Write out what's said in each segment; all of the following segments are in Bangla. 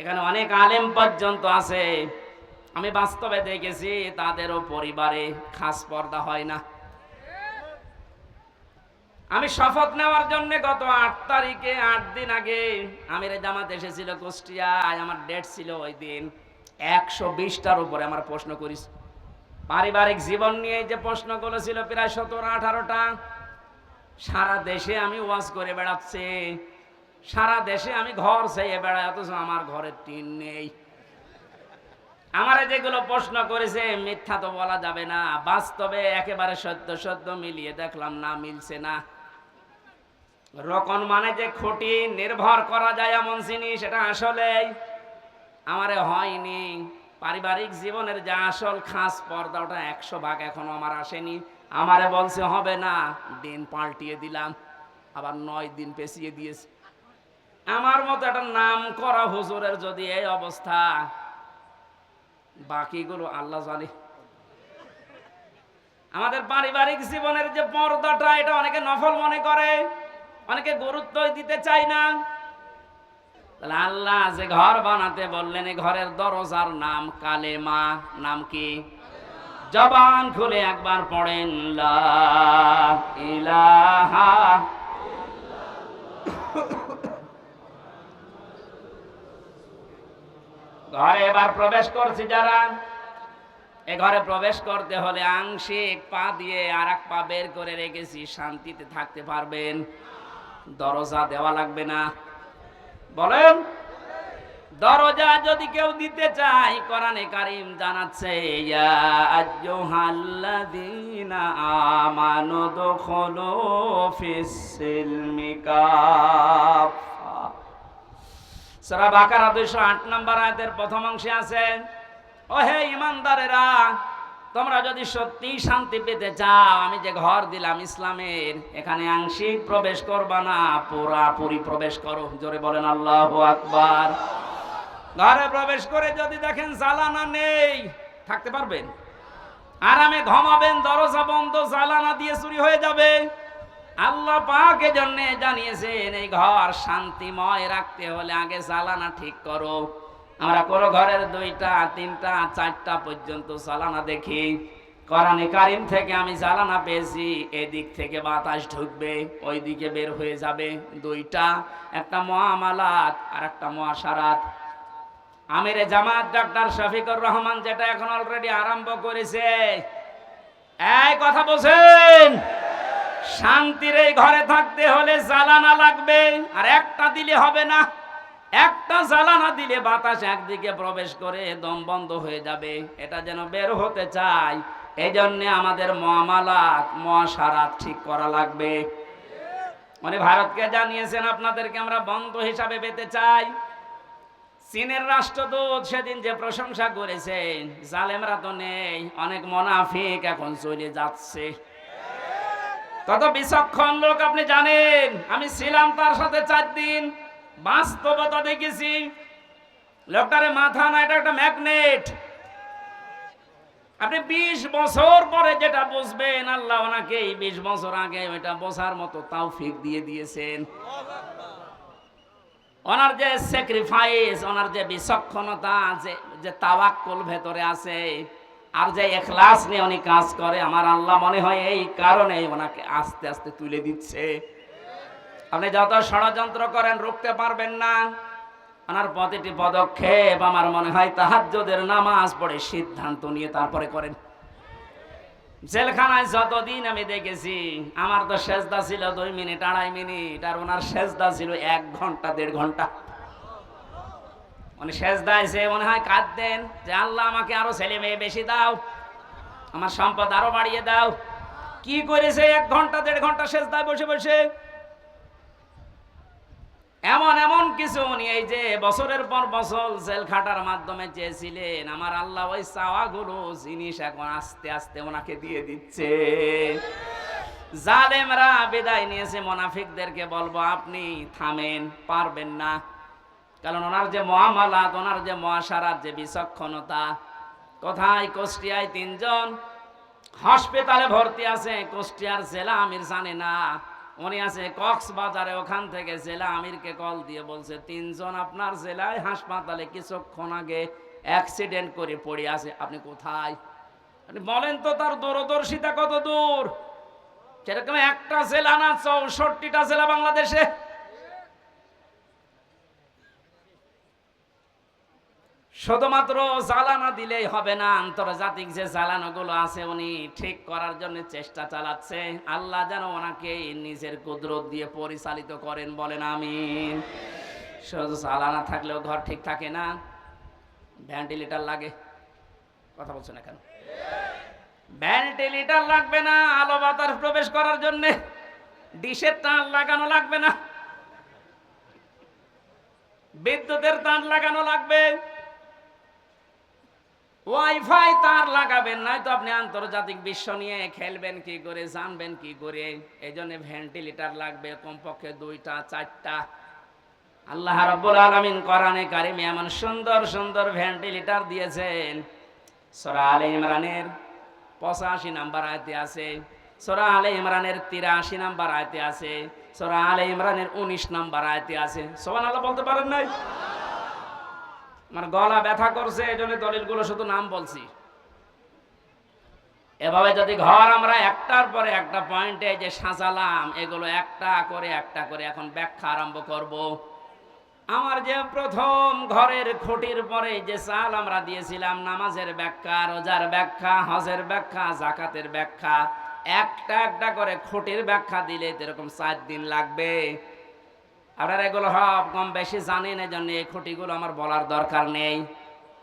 এখানে অনেক আলেম পর্যন্ত আছে। আমি বাস্তবে দেখেছি, তাদেরও পরিবারে খাস পর্দা হয় না। আমি শপথ নেওয়ার জন্য গত আট তারিখে, আট দিন আগে আমির জামাত এসেছিল কুষ্টিয়ায়, আমার ডেট ছিল ওই দিন একশো বিশটার উপরে আমার প্রশ্ন করিস। পারিবারিক জীবন নিয়ে যে প্রশ্নগুলো ছিল প্রায় সতেরো আঠারোটা, সারা দেশে আমি ওয়াজ করে বেড়াচ্ছি। সারা দেশে আমি ঘর চেয়ে বেড়াই, অথচ আমার ঘরের টিন নেই। আমারে যেগুলো প্রশ্ন করেছে, মিথ্যা তো বলা যাবে না। বাস্তবে একেবারে সত্য সত্য মিলিয়ে দেখলাম না, মিলছে না। রকন মানে যে খুঁটি, নির্ভর করা যায় এমন জিনিস সেটা আসলেই আমারে হয়নি। পারিবারিক জীবনের যে আসল খাস পর্দা, ওটা একশো ভাগ এখনও আমার আসেনি। আমারে বলছে, হবে না। দিন পাল্টিয়ে দিলাম, আবার নয় দিন পেছিয়ে দিয়েছে। আমার মতো একটা নাম করা হুজুরের যদি এই অবস্থা, বাকিগুলো আল্লাহ জানে। আমাদের পারিবারিক জীবনের যে পর্দাটা, এটা অনেকে নফল মনে করে, অনেকে গুরুত্বই দিতে চায় না। তাহলে আল্লাহ যে ঘর বানাতে বললেন এই ঘরের দরজার নাম কালেমা, নাম কি? জবান খুলে একবার পড়েন, লা ইলাহা ঘরে এবার প্রবেশ করছি যারা এ ঘরে প্রবেশ করতে হলে আংশিক পা দিয়ে আর এক পা বের করে রেখেছি, শান্তিতে থাকতে পারবেন। দরজা দেওয়া লাগবে না। বলেন, দরজা যদি কেউ দিতে চায়, কোরআনে কারিম জানাচ্ছে, ইয়া আইয়ুহাল্লাযীনা আমানু দুখুলু ফিস সিলমি সূরা বাকারা 208 নম্বর আয়াতের প্রথম অংশে আছে ও হে ইমানদারেরা, তোমরা যদি সত্যি শান্তি পেতে চাও, আমি যে ঘর দিলাম ইসলামের, এখানে আংশিক প্রবেশ করবা না পুরাপুরি প্রবেশ করো। জোরে বলেন আল্লাহ আকবার। ঘরে প্রবেশ করে যদি দেখেন জ্বালানা নেই, থাকতে পারবেন? আরামে ঘমাবেন, দরজা বন্ধ, জ্বালানা দিয়ে চুরি হয়ে যাবে। আল্লাহ পাকে জন্য জানিয়েছেন, এই ঘর শান্তিময় রাখতে হলে আগে জ্বালানা ঠিক করো। আমরা কোনো ঘরের দুইটা, তিনটা, চারটা পর্যন্ত জ্বালানা দেখি। কোরআনে কারিম থেকে আমি জ্বালানা পেয়েছি, এদিক থেকে বাতাস ঢুকবে ওই দিকে বের হয়ে যাবে দুইটা, একটা মহামালাত আর একটা মহাসারাত। আমিরে জামাত ডাক্তার শফিকুর রহমান যেটা এখন অলরেডি আরম্ভ করেছে। এই কথা বলছেন? শান্তির এই ঘরে থাকতে হলে জ্বালানা লাগবে। আর একটা দিলে হবে না। একটা জ্বালানা দিলে বাতাস একদিকে প্রবেশ করে দম বন্ধ হয়ে যাবে। এটা যেন বের হতে চাই এই জন্যে আমাদের মহামালাত, মহাসারাত ঠিক করা লাগবে। মানে ভারতকে জানিয়েছেন, আপনাদেরকে আমরা বন্ধ হিসাবে পেতে চাই। চীনের রাষ্ট্রদূত সেদিন যে প্রশংসা করেছেন, জালেমরা তো নেই, অনেক মোনাফিক এখন চলে যাচ্ছে। কত বিচক্ষণ লোক আপনি জানেন? আমি ছিলাম তার সাথে চার দিন। বাস্তবতা দেখেছি। লোকটারে মাথা না, এটা একটা ম্যাগনেট। আপনি বিশ বছর পরে যেটা বুঝবেন, আল্লাহ ওনাকে এই বিশ বছর আগে ওইটা বোঝার মতো তাও ফিক দিয়ে দিয়েছেন। ওনার যে স্যাক্রিফাইস ওনার যে বিচক্ষণতা, যে যে তাওয়াক্কুল ভেতরে আছে আর যে এখলাস নিয়ে উনি কাজ করে, আমার আল্লাহ মনে হয় এই কারণে ওনাকে আস্তে আস্তে তুলে দিচ্ছে। আপনি যত ষড়যন্ত্র করেন, রুখতে পারবেন না। ওনার প্রতিটি পদক্ষেপ আমার মনে হয় তাহাজ্জুদের নামাজ পড়ে সিদ্ধান্ত নিয়ে তারপরে করেন। জেলখানায় যতদিন আমি দেখেছি, আমার তো সেজদা ছিল দুই মিনিট, আড়াই মিনিট, আর ওনার সেজদা ছিল এক ঘণ্টা, দেড় ঘণ্টা। মানে সেজদা এসে মনে হয় কাঁদতেন যে আল্লাহ আমাকে আরও ছেলে মেয়ে বেশি দাও, আমার সম্পদ আরও বাড়িয়ে দাও। কি করেছে এক ঘণ্টা, দেড় ঘণ্টা শেষ সেজদায় বসে বসে? এমন এমন কিছু উনি এই যে বছরের পর বছর জেল খাটার মাধ্যমে চেয়েছিলেন, আমার আল্লাহ ওই চাওয়াগুলো জিনিস এখন আস্তে আস্তে ওনাকে দিয়ে দিচ্ছে। জালেমরা বিদায় নিয়েছে, মোনাফিকদেরকে বলব আপনি থামেন, পারবেন না। কারণ ওনার যে মহামালাত, ওনার যে মহাসারাত, যে বিচক্ষণতা, কোথায় কুষ্টিয়ায় তিনজন? হসপিটালে ভর্তি আছে, কুষ্টিয়ার জেলা আমির জানে না। উনি আছে কক্সবাজারে, ওখান থেকে জেলা আমিরকে কল দিয়ে বলছে, তিনজন আপনার জেলায় হাসপাতালে কিছুক্ষণ আগে অ্যাক্সিডেন্ট করে পড়ে আছে, আপনি কোথায়? আপনি বলেন তো তার দূরদর্শিতা কত দূর? সেরকম একটা জেলা না, চৌষট্টিটা জেলা বাংলাদেশে। শুধুমাত্র জ্বালানা দিলেই হবে না, আন্তর্জাতিক যে জ্বালানোগুলো আছে উনি ঠিক করার জন্য চেষ্টা চালাচ্ছে। আল্লাহ যেন ওনাকে নিজের কুদরত দিয়ে পরিচালিত করেন, বলেন আমি শুধু জ্বালানা থাকলেও ঘর ঠিক থাকে না ভ্যান্টিলেটার লাগে। কথা বলছো না কেন? ভেন্টিলেটার লাগবে না, আলো বাতাস প্রবেশ করার জন্য। ডিশের তার লাগানো লাগবে না। বিদ্যুতের তার লাগানো লাগবে। ওয়াইফাই তার লাগাবেন, নয়তো আপনি আন্তর্জাতিক বিশ্ব নিয়ে খেলবেন কি করে, জানবেন কি করে। এই জন্য ভেন্টিলেটার লাগবে, কমপক্ষে দুইটা, চারটা। আল্লাহ রাব্বুল আলামিন কোরআনে কারিমে এমন সুন্দর সুন্দর ভেন্টিলেটার দিয়েছেন। সূরা আলে ইমরানের পঁচাশি নাম্বার আয়তে আছে, সূরা আলে ইমরানের তিরাশি নাম্বার আয়তে আছে, সূরা আলে ইমরানের উনিশ নাম্বার আয়তে আছে। সুবহানাল্লাহ বলতে পারেন নাই? আমার গলা ব্যথা করছে এই জন্য দলিলগুলো শুধু নাম বলছি। এভাবে যদি ঘর আমরা একটার পরে একটা পয়েন্টে যে সাজালাম, এগুলো একটা করে একটা করে এখন ব্যাখ্যা আরম্ভ করব। আমার যে প্রথম ঘরের খুঁটির পরে যে চাল আমরা দিয়েছিলাম, নামাজের ব্যাখ্যা, রোজার ব্যাখ্যা, হজের ব্যাখ্যা, জাকাতের ব্যাখ্যা, একটা একটা করে খুঁটির ব্যাখ্যা দিলে এরকম চার দিন লাগবে। আপনারা এগুলো সব কম বেশি জানেন এই জন্য এই খুঁটিগুলো আমার বলার দরকার নেই।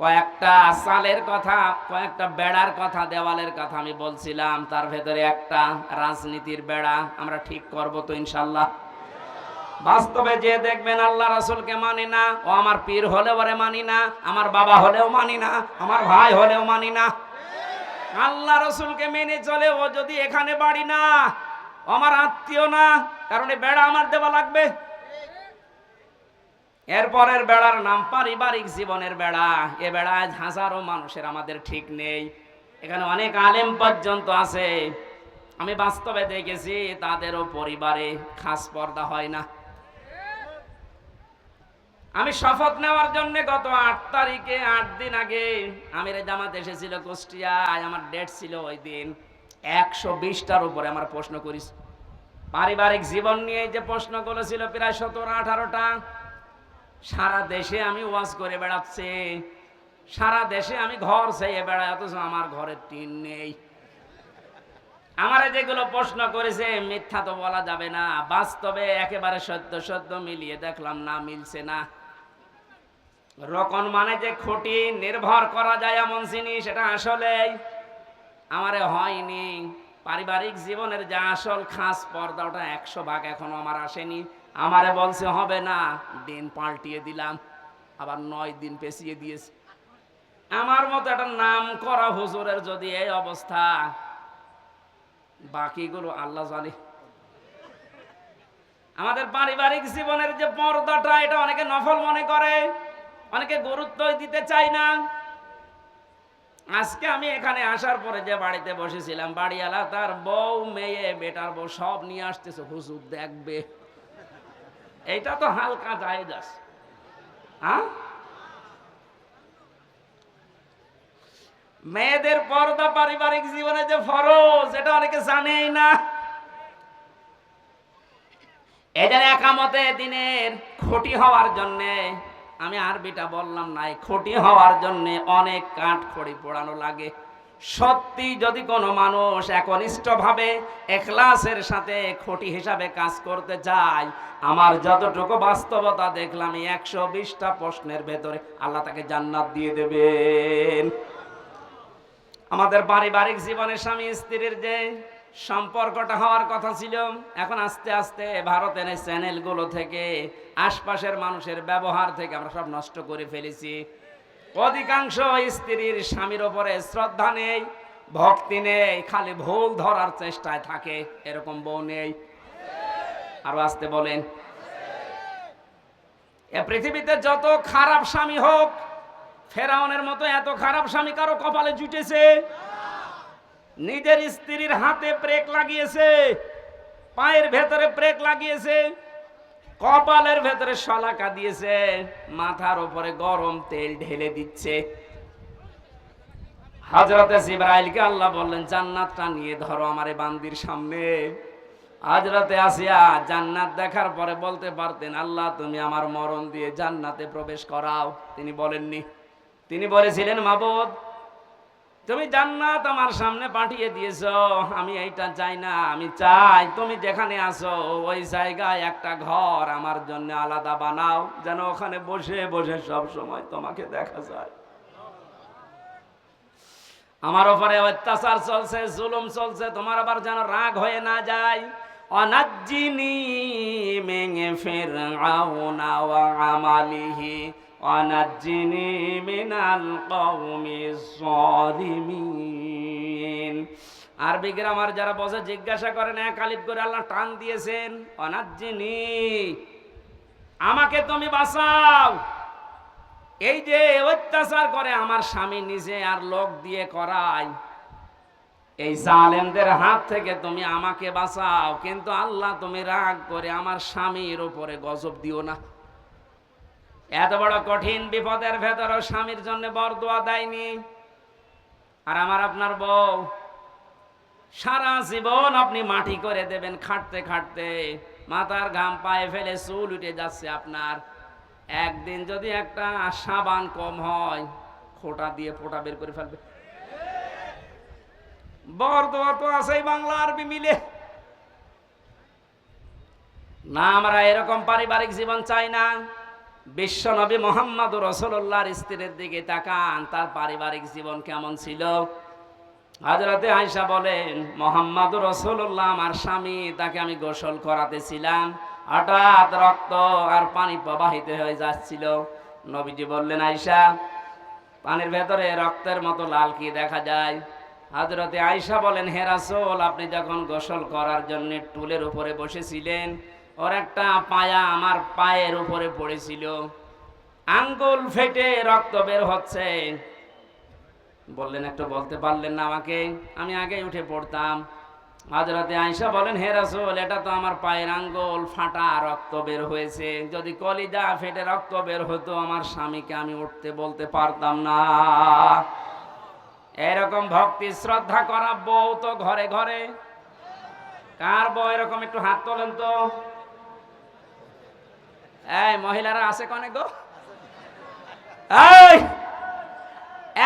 কয়েকটা সালের কথা, কয়েকটা বেড়ার কথা, দেওয়ালের কথা আমি বলছিলাম, তার ভেতরে একটা রাজনীতির বেড়া আমরা ঠিক করব তো ইনশাল্লাহ বাস্তবে যে দেখবেন আল্লাহ রাসুলকে মানি না, ও আমার পীর হলেও ওরে মানি না, আমার বাবা হলেও মানি না, আমার ভাই হলেও মানি না। আল্লাহ রসুলকে মেনে চলে ও যদি এখানে বাড়ি না আমার আত্মীয় না, কারণ এই বেড়া আমার দেওয়া লাগবে। এরপরের বেড়ার নাম পারিবারিক জীবনের বেড়া। এ বেড়ায় হাজারো মানুষের আমাদের ঠিক নেই। এখানে অনেক আলেম পর্যন্ত আছে। আমি বাস্তবে দেখেছি, তাদেরও পরিবারে খাস পর্দা হয় না। আমি শপথ নেওয়ার জন্য গত আট তারিখে, আট দিন আগে আমির জামাত এসেছিল কুষ্টিয়ায়। আমার ডেট ছিল ওই দিন একশো বিশটার উপরে আমার প্রশ্ন করিস। পারিবারিক জীবন নিয়ে যে প্রশ্ন করেছিল প্রায় সতেরো, আঠারোটা সারা দেশে আমি ওয়াজ করে বেড়াচ্ছি। সারা দেশে আমি ঘর চেয়ে বেড়াই, অথচ আমার ঘরের টিন নেই। আমারে যেগুলো প্রশ্ন করেছে, মিথ্যা তো বলা যাবে না। বাস্তবে একেবারে সত্য সত্য মিলিয়ে দেখলাম না, মিলছে না। রকন মানে যে খুঁটি নির্ভর করা যায় এমন জিনিস, এটা আসলেই আমারে হয়নি। পারিবারিক জীবনের যা আসল খাস পর্দা ওটা একশো ভাগ এখনও আমার আসেনি। আমারে বলছে, হবে না। দিন পাল্টিয়ে দিলাম, আবার নয় দিন পেছিয়ে দিয়েছে। আমার মতো একটা নাম করা হুজুরের যদি এই অবস্থা, বাকিগুলো আল্লাহ জানে। আমাদের পারিবারিক জীবনের যে পর্দাটা, এটা অনেকে নফল মনে করে, অনেকে গুরুত্বই দিতে চায় না। আজকে আমি এখানে আসার পরে যে বাড়িতে বসেছিলাম, বাড়িওয়ালা তার বউ, মেয়ে, বেটার বউ সব নিয়ে আসতেছে। হুজুর দেখবে। এইটা তো হালকা জায়েজ আছে হ্যাঁ? মেয়েদের পর্দা পারিবারিক জীবনে যে ফরজ, এটা অনেকে জানেই না। এদের একামতে দিনের ক্ষতি হওয়ার জন্যে, আমি আরবিটা বললাম নাই ক্ষতি হওয়ার জন্যে অনেক কাঠ খড়ি পোড়ানো লাগে। সত্যি যদি কোনো মানুষ একনিষ্ঠভাবে এখলাসের সাথে খটি হিসাবে কাজ করতে চায় আমার যতটুকু বাস্তবতা দেখলাম একশো বিশটা প্রশ্নের ভেতরে আল্লাহ তাকে জান্নাত দিয়ে দেবেন। আমাদের পারিবারিক জীবনে স্বামী স্ত্রীর যে সম্পর্কটা হওয়ার কথা ছিল, এখন আস্তে আস্তে ভারতের এই চ্যানেলগুলো থেকে আশপাশের মানুষের ব্যবহার থেকে আমরা সব নষ্ট করে ফেলেছি। অধিকাংশ স্ত্রীর স্বামীর ওপরে শ্রদ্ধা নেই, ভক্তি নেই, খালি ভুল ধরার চেষ্টায় থাকে, এরকম বউ নেই। আরও আসতে বলেন। এ পৃথিবীতে যত খারাপ স্বামী হোক, ফেরাউনের মতো এত খারাপ স্বামী কারও কপালে জুটেছে? নিজের স্ত্রীর হাতে প্রেক লাগিয়েছে, পায়ের ভেতরে প্রেক লাগিয়েছে কপালের ভেতরে শলাকা দিয়েছে, মাথার উপরে গরম তেল ঢেলে দিচ্ছে। হাজরতে জিব্রাইলকে আল্লাহ বললেন, জান্নাতটা নিয়ে ধরো আমারে বান্দির সামনে। হাজরতে আসিয়া জান্নাত দেখার পরে বলতে পারতেন, আল্লাহ, তুমি আমার মরণ দিয়ে জান্নাতে প্রবেশ করাও। তিনি বলেননি। তিনি বলেছিলেন, মাবুদ তুমি জান্নাত আমার সামনে পাঠিয়ে দিয়েছ, আমি এইটা চাই না, আমি চাই তুমি যেখানে আসো ওই জায়গায় একটা ঘর আমার জন্য আলাদা বানাও, যেন ওখানে বসে বসে সব সময় তোমাকে দেখা যায়। আমার ওপরে অত্যাচার চলছে, জুলুম চলছে, তোমার আবার যেন রাগ হয়ে না যায়। অনাজ্জিনি মেঙে ফের আমালিহি। অনাজ্জিনি মিনাল কওমি সালিমিন আরবি গ্রামার যারা বসে জিজ্ঞাসা করেন এক আলিফ করে আল্লাহ টান দিয়েছেন। অনাজ্জিনি, আমাকে তুমি বাঁচাও। এই যে অত্যাচার করে আমার স্বামী নিজে আর লোক দিয়ে করায়, এই জালেমদের হাত থেকে তুমি আমাকে বাঁচাও। কিন্তু আল্লাহ তুমি রাগ করে আমার স্বামীর উপরে গজব দিও না। এত বড় কঠিন বিপদের ভেতরেও স্বামীর জন্য বরদোয়া দেয়নি। আর আমার আপনার বউ, সারা জীবন আপনি মাটি করে দেবেন খাটতে খাটতে। মাথার ঘাম পায়ে ফেলে চুল উঠে যাচ্ছে আপনার। একদিন যদি একটা সাবান কম হয়, খোটা দিয়ে ফোটা বের করে ফেলবে। বরদোয়া তো আছেই বাংলা আরবি মিলে। না, আমরা এরকম পারিবারিক জীবন চাই না। বিশ্ব নবী মোহাম্মদ রসুল্লাহর স্ত্রীর দিকে তাকান, তার পারিবারিক জীবন কেমন ছিল? হাজরাতে আয়সা বলেন, মোহাম্মদ রসুল্লাহ আমার স্বামী, তাকে আমি গোসল করাতেছিলাম। হঠাৎ রক্ত আর পানি প্রবাহিত হয়ে যাচ্ছিল। নবীজি বললেন আয়সা পানির ভেতরে রক্তের মতো লাল কি দেখা যায়? হাজরতে আয়সা বলেন হেরাসোল আপনি যখন গোসল করার জন্য টুলের উপরে বসেছিলেন ওর একটা পায়া আমার পায়ের উপরে পড়েছিল। আঙ্গুল ফেটে রক্ত বের হচ্ছে। বললেন, একটু বলতে পারলেন না আমাকে? আমি আগে উঠে পড়তাম। হাজরাতে আয়সা বলেন, হে রাসূল, এটা তো আমার পায়ের আঙ্গুল, ফাটা রক্ত বের হয়েছে। যদি কলিজা ফেটে রক্ত বের হতো, আমার স্বামীকে আমি উঠতে বলতে পারতাম না। এরকম ভক্তি, শ্রদ্ধা করা বউ তো ঘরে ঘরে। কার বউ এরকম একটু হাত তোলেন তো? এই, মহিলারা আছে কনে গো?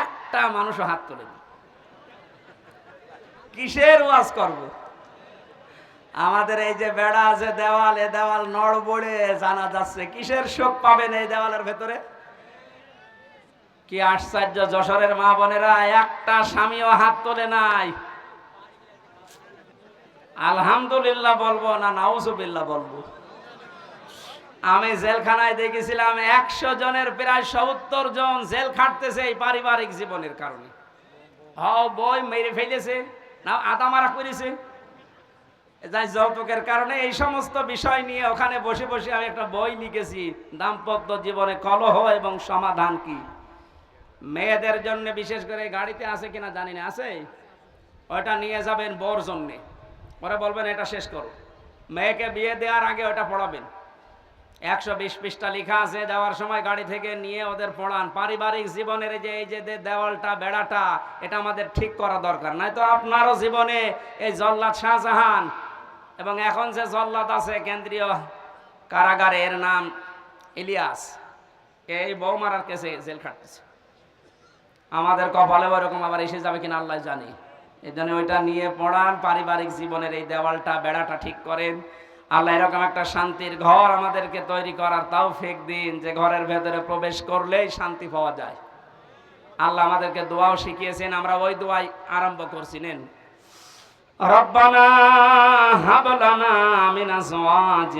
একটা মানুষও হাত তোলে কিসের ওয়াজ করব? আমাদের এই যে বেড়া আছে, দেওয়াল, এ দেওয়াল নড়বড়ে জানা যাচ্ছে। কিসের শোক পাবেন এই দেওয়ালের ভেতরে? কি আশ্চর্য, যশোরের মা বোনেরা, একটা স্বামীও হাত তোলে নাই। আলহামদুলিল্লাহ বলব না, নাউজুবিল্লাহ বলব। আমি জেলখানায় দেখেছিলাম একশো জনের প্রায় সত্তর জন জেল খাটতেছে এই পারিবারিক জীবনের কারণে। হও, বই মেরে ফেলেছে, না, আদা মারা করেছে। যাই যৌতুকের কারণে এই সমস্ত বিষয় নিয়ে ওখানে বসে বসে আমি একটা বই লিখেছি, দাম্পত্য জীবনে কলহ এবং সমাধান কি? মেয়েদের জন্য বিশেষ করে গাড়িতে আছে কিনা জানি না, আছে? ওটা নিয়ে যাবেন বর জন্যে। পরে বলবেন, এটা শেষ করো। মেয়েকে বিয়ে দেওয়ার আগে ওটা পড়াবেন। একশো বিশ পৃষ্ঠা লেখা আছে যাওয়ার সময় গাড়ি থেকে নিয়ে ওদের পড়ান। পারিবারিক জীবনের যে এই যে দেওয়ালটা, বেড়াটা, এটা আমাদের ঠিক করা দরকার। নয়তো আপনারও জীবনে এই জল্লাদ শাহজাহান এবং এখন যে জল্লাদ আছে, কেন্দ্রীয় কারাগারে এর নাম ইলিয়াস। এই বউ মারার কেসে জেল খাটতেছে। আমাদের কপালে ওরকম আবার এসে যাবে কিনা আল্লাহ জানি। এই জন্য ওইটা নিয়ে পড়ান, পারিবারিক জীবনের এই দেওয়ালটা, বেড়াটা ঠিক করেন। আল্লাহ এরকম একটা শান্তির ঘর আমাদেরকে তৈরি করার তাও ফেক দিন। যে ঘরের ভেতরে প্রবেশ করলেই শান্তি পাওয়া যায়। আল্লাহ আমাদেরকে দোয়াও শিখিয়েছেন, আমরা ওই দোয়াই আরম্ভ করছি। নেন। রব্বানা হাবলানা মিনাজ